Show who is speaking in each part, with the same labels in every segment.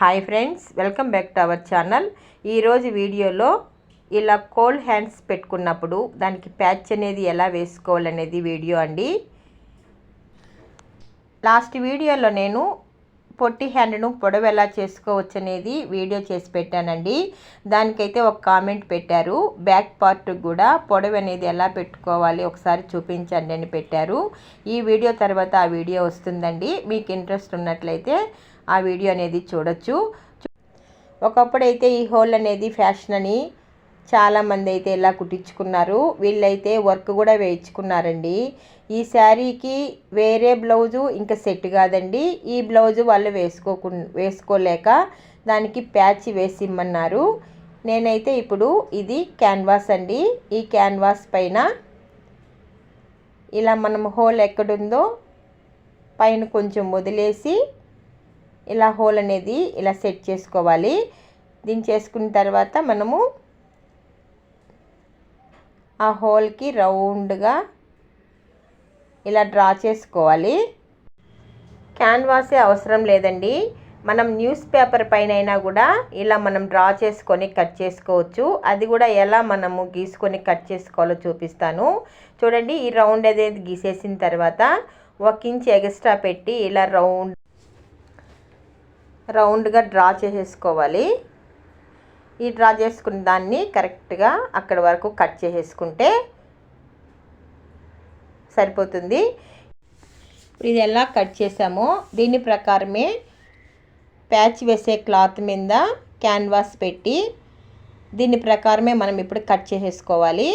Speaker 1: Hi friends welcome back to our channel. ఈరోజు వీడియోలో ఇలా కోల్డ్ హ్యాండ్స్ పెట్టుకున్నప్పుడు దానికి ప్యాచ్ అనేది ఎలా వేసుకోవాలనేది వీడియో అండి. లాస్ట్ వీడియోలో నేను పొట్టి హ్యాండ్ను పొడవు ఎలా చేసుకోవచ్చు అనేది వీడియో చేసి పెట్టానండి. దానికైతే ఒక కామెంట్ పెట్టారు. బ్యాక్ పార్ట్ కూడా పొడవు అనేది ఎలా పెట్టుకోవాలి ఒకసారి చూపించండి అని పెట్టారు. ఈ వీడియో తర్వాత ఆ వీడియో వస్తుందండి. మీకు ఇంట్రెస్ట్ ఉన్నట్లయితే ఆ వీడియో అనేది చూడొచ్చు. ఒకప్పుడైతే ఈ హోల్ అనేది ఫ్యాషన్ అని చాలామంది అయితే ఇలా కుట్టించుకున్నారు. వీళ్ళైతే వర్క్ కూడా వేయించుకున్నారండి. ఈ శారీకి వేరే బ్లౌజు ఇంకా సెట్ కాదండి. ఈ బ్లౌజు వాళ్ళు వేసుకోకు వేసుకోలేక దానికి ప్యాచ్ వేసి ఇమ్మన్నారు నేనైతే ఇప్పుడు ఇది క్యాన్వాస్ అండి. ఈ క్యాన్వాస్ పైన ఇలా మనం హోల్ ఎక్కడుందో పైన కొంచెం వదిలేసి ఇలా హోల్ అనేది ఇలా సెట్ చేసుకోవాలి. దీన్ని చేసుకున్న తర్వాత మనము ఆ హోల్కి రౌండ్గా ఇలా డ్రా చేసుకోవాలి. క్యాన్వాసే అవసరం లేదండి. మనం న్యూస్ పేపర్ పైన అయినా కూడా ఇలా మనం డ్రా చేసుకొని కట్ చేసుకోవచ్చు. అది కూడా ఎలా మనము గీసుకొని కట్ చేసుకోవాలో చూపిస్తాను. చూడండి ఈ రౌండ్ అనేది గీసేసిన తర్వాత ఒక ఇంచ్ ఎక్స్ట్రా పెట్టి ఇలా రౌండ్ రౌండ్గా డ్రా చేసేసుకోవాలి. ఈ డ్రా చేసుకున్న దాన్ని కరెక్ట్గా అక్కడ వరకు కట్ చేసేసుకుంటే సరిపోతుంది. ఇది ఎలా కట్ చేసామో దీని ప్రకారమే ప్యాచ్ వేసే క్లాత్ మీద క్యాన్వాస్ పెట్టి దీని ప్రకారమే మనం ఇప్పుడు కట్ చేసేసుకోవాలి.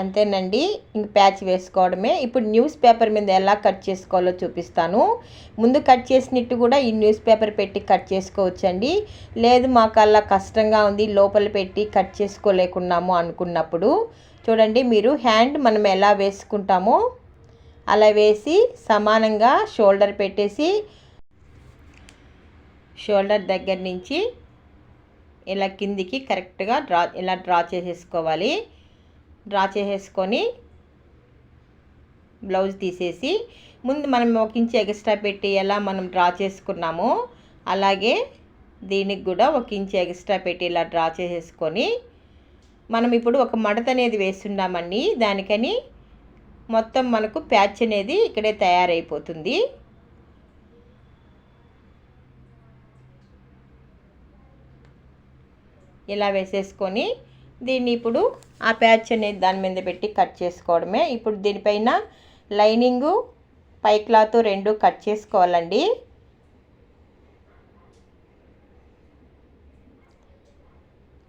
Speaker 1: అంతేనండి. ఇంక ప్యాచ్ వేసుకోవడమే. ఇప్పుడు న్యూస్ పేపర్ మీద ఎలా కట్ చేసుకోవాలో చూపిస్తాను. ముందు కట్ చేసినట్టు కూడా ఈ న్యూస్ పేపర్ పెట్టి కట్ చేసుకోవచ్చండి. లేదు మాకు అలా కష్టంగా ఉంది లోపల పెట్టి కట్ చేసుకోలేకున్నాము అనుకున్నప్పుడు. చూడండి మీరు హ్యాండ్ మనం ఎలా వేసుకుంటామో అలా వేసి సమానంగా షోల్డర్ పెట్టేసి షోల్డర్ దగ్గర నుంచి ఇలా కిందికి కరెక్ట్గా డ్రా ఇలా డ్రా చేసేసుకోవాలి. డ్రా చేసేసుకొని బ్లౌజ్ తీసేసి ముందు మనం ఒక ఇంచు ఎక్స్ట్రా పెట్టి ఎలా మనం డ్రా చేసుకున్నామో అలాగే దీనికి కూడా ఒక ఇంచు ఎక్స్ట్రా పెట్టి ఇలా డ్రా చేసేసుకొని మనం ఇప్పుడు ఒక మడత అనేది వేస్తున్నామండి. దానికని మొత్తం మనకు ప్యాచ్ అనేది ఇక్కడే తయారైపోతుంది. ఇలా వేసేసుకొని దీన్ని ఇప్పుడు ఆ ప్యాచ్ అనేది దాని మీద పెట్టి కట్ చేసుకోవడమే. ఇప్పుడు దీనిపైన లైనింగు పై క్లాత్ రెండు కట్ చేసుకోవాలండి.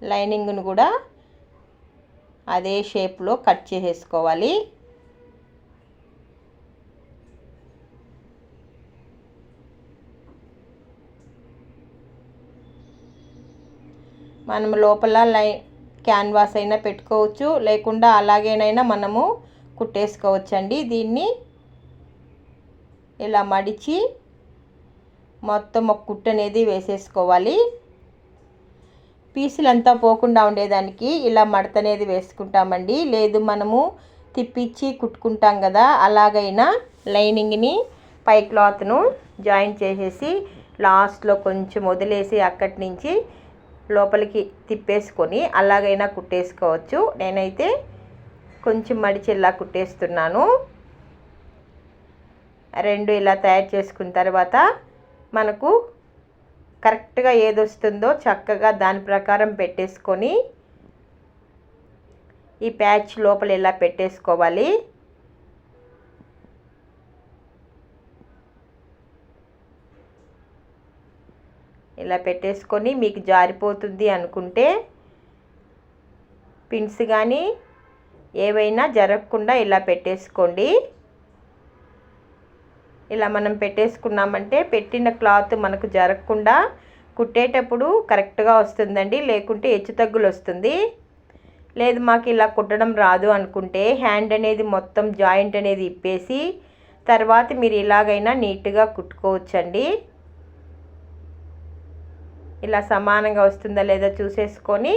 Speaker 1: లైనింగ్ను కూడా అదే షేప్లో కట్ చేసేసుకోవాలి. మనం లోపల లై క్యాన్వాస్ అయినా పెట్టుకోవచ్చు. లేకుండా అలాగేనైనా మనము కుట్టేసుకోవచ్చు అండి దీన్ని ఇలా మడిచి మొత్తం ఒక కుట్టు అనేది వేసేసుకోవాలి. పీసులంతా పోకుండా ఉండేదానికి ఇలా మడత అనేది వేసుకుంటామండి. లేదు మనము తిప్పించి కుట్టుకుంటాం కదా అలాగైనా లైనింగ్ని పై క్లాత్ను జాయిన్ చేసేసి లాస్ట్లో కొంచెం వదిలేసి అక్కడి నుంచి లోపలికి తిప్పేసుకొని అలాగైనా కుట్టేసుకోవచ్చు. నేనైతే కొంచెం మడిచెల్లా కుట్టేస్తున్నాను. రెండు ఇలా తయారు చేసుకున్న తర్వాత మనకు కరెక్ట్గా ఏది వస్తుందో చక్కగా దాని ప్రకారం పెట్టేసుకొని ఈ ప్యాచ్ లోపల ఇలా పెట్టేసుకోవాలి? ఇలా పెట్టేసుకొని మీకు జారిపోతుంది అనుకుంటే పిన్స్ కానీ ఏవైనా జరగకుండా ఇలా పెట్టేసుకోండి. ఇలా మనం పెట్టేసుకున్నామంటే పెట్టిన క్లాత్ మనకు జరగకుండా కుట్టేటప్పుడు కరెక్ట్గా వస్తుందండి లేకుంటే హెచ్చు తగ్గులు వస్తుంది. లేదు మాకు ఇలా కుట్టడం రాదు అనుకుంటే హ్యాండ్ అనేది మొత్తం జాయింట్ అనేది ఇప్పేసి తర్వాత మీరు ఇలాగైనా నీట్గా కుట్టుకోవచ్చండి. ఇలా సమానంగా వస్తుందా లేదా చూసేసుకొని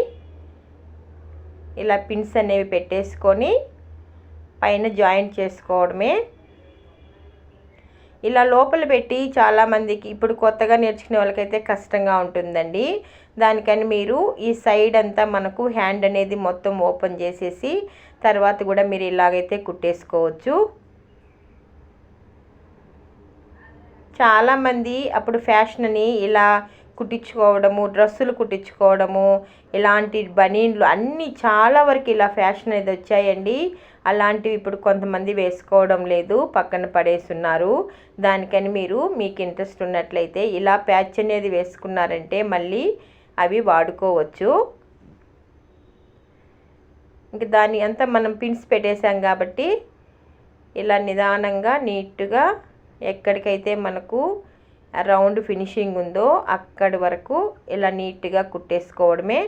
Speaker 1: ఇలా పిన్స్ అనేవి పెట్టేసుకొని పైన జాయింట్ చేసుకోవడమే. ఇలా లోపల పెట్టి చాలామందికి ఇప్పుడు కొత్తగా నేర్చుకునే వాళ్ళకైతే కష్టంగా ఉంటుందండి. దానికని మీరు ఈ సైడ్ అంతా మనకు హ్యాండ్ అనేది మొత్తం ఓపెన్ చేసేసి తర్వాత కూడా మీరు ఇలాగైతే కుట్టేసుకోవచ్చు. చాలామంది అప్పుడు ఫ్యాషన్ అని ఇలా కుట్టించుకోవడము డ్రెస్సులు కుట్టించుకోవడము ఇలాంటి బనీన్లు అన్నీ చాలా వరకు ఇలా ఫ్యాషన్ అనేది వచ్చాయండి. అలాంటివి ఇప్పుడు కొంతమంది వేసుకోవడం లేదు పక్కన పడేస్తున్నారు. దానికని మీరు మీకు ఇంట్రెస్ట్ ఉన్నట్లయితే ఇలా ప్యాచ్ అనేది వేసుకున్నారంటే మళ్ళీ అవి వాడుకోవచ్చు. ఇంక దాని అంతా మనం పిన్స్ పెట్టేశాం కాబట్టి ఇలా నిదానంగా నీట్గా ఎక్కడికైతే మనకు రౌండ్ ఫినిషింగ్ ఉందో అక్కడి వరకు ఇలా నీట్గా కుట్టేసుకోవడమే.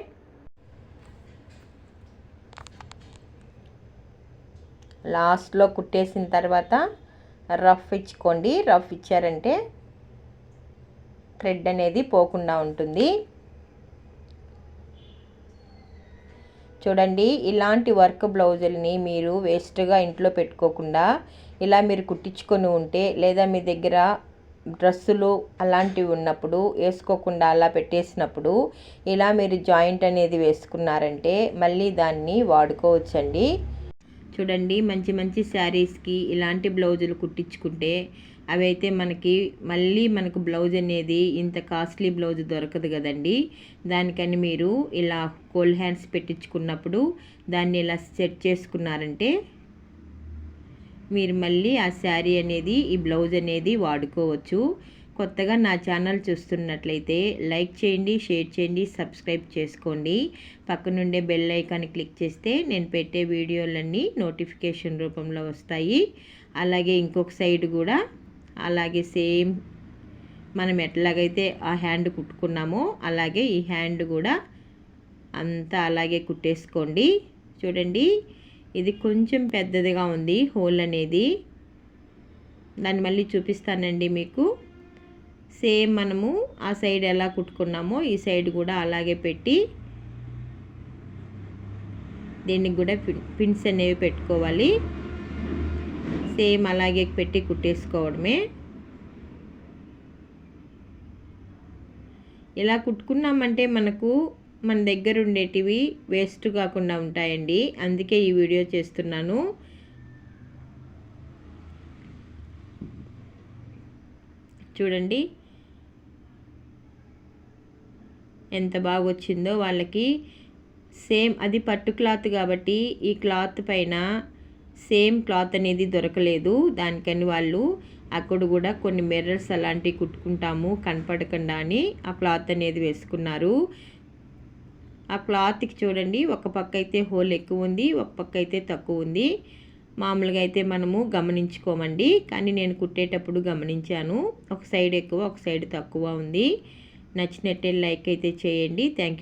Speaker 1: లాస్ట్లో కుట్టేసిన తర్వాత రఫ్ ఇచ్చుకోండి. రఫ్ ఇచ్చారంటే థ్రెడ్ అనేది పోకుండా ఉంటుంది. చూడండి ఇలాంటి వర్క్ బ్లౌజుల్ని మీరు వేస్ట్గా ఇంట్లో పెట్టుకోకుండా ఇలా మీరు కుట్టించుకొని ఉంటే లేదా మీ దగ్గర డ్రెస్సులు అలాంటివి ఉన్నప్పుడు వేసుకోకుండా అలా పెట్టేసినప్పుడు ఇలా మీరు జాయింట్ అనేది వేసుకున్నారంటే మళ్ళీ దాన్ని వాడుకోవచ్చండి. చూడండి మంచి మంచి శారీస్కి ఇలాంటి బ్లౌజులు కుట్టించుకుంటే అవి అయితే మనకి మళ్ళీ మనకు బ్లౌజ్ అనేది ఇంత కాస్ట్లీ బ్లౌజ్ దొరకదు కదండి. దానికని మీరు ఇలా కోల్డ్ హ్యాండ్స్ పెట్టించుకున్నప్పుడు దాన్ని ఇలా సెట్ చేసుకున్నారంటే మీరు మళ్ళీ ఆ శారీ అనేది ఈ బ్లౌజ్ అనేది వాడుకోవచ్చు. కొత్తగా నా ఛానల్ చూస్తున్నట్లయితే లైక్ చేయండి షేర్ చేయండి సబ్స్క్రైబ్ చేసుకోండి. పక్కనుండే బెల్ ఐకాన్ క్లిక్ చేస్తే నేను పెట్టే వీడియోలన్నీ నోటిఫికేషన్ రూపంలో వస్తాయి. అలాగే ఇంకొక సైడ్ కూడా అలాగే సేమ్ మనం ఎట్లాగైతే ఆ హ్యాండ్ కుట్టుకున్నామో అలాగే ఈ హ్యాండ్ కూడా అంతా అలాగే కుట్టేసుకోండి. చూడండి. ఇది కొంచెం పెద్దదిగా ఉంది హోల్ అనేది. దాన్ని మళ్ళీ చూపిస్తానండి మీకు. సేమ్ మనము ఆ సైడ్ ఎలా కుట్టుకున్నామో ఈ సైడ్ కూడా అలాగే పెట్టి దీనికి కూడా పిన్స్ అనేవి పెట్టుకోవాలి. సేమ్ అలాగే పెట్టి కుట్టేసుకోవడమే. ఇలా కుట్టుకున్నామంటే మనకు మన దగ్గర ఉండేటివి వేస్ట్ కాకుండా ఉంటాయండి. అందుకే ఈ వీడియో చేస్తున్నాను. చూడండి. ఎంత బాగా వచ్చిందో వాళ్ళకి. సేమ్ అది పట్టు క్లాత్ కాబట్టి ఈ క్లాత్ పైన సేమ్ క్లాత్ అనేది దొరకలేదు దానికని వాళ్ళు. అక్కడ కూడా కొన్ని మిర్రర్స్ అలాంటివి కుట్టుకుంటాము కనపడకుండా అని ఆ క్లాత్ అనేది వేసుకున్నారు. ఆ క్లాత్కి చూడండి ఒక పక్క అయితే హోల్ ఎక్కువ ఉంది ఒక పక్క అయితే తక్కువ ఉంది మామూలుగా అయితే మనము గమనించుకోమండి కానీ నేను కుట్టేటప్పుడు గమనించాను. ఒక సైడ్ ఎక్కువ ఒక సైడ్ తక్కువ ఉంది. నచ్చినట్టే లైక్ అయితే చేయండి. థ్యాంక్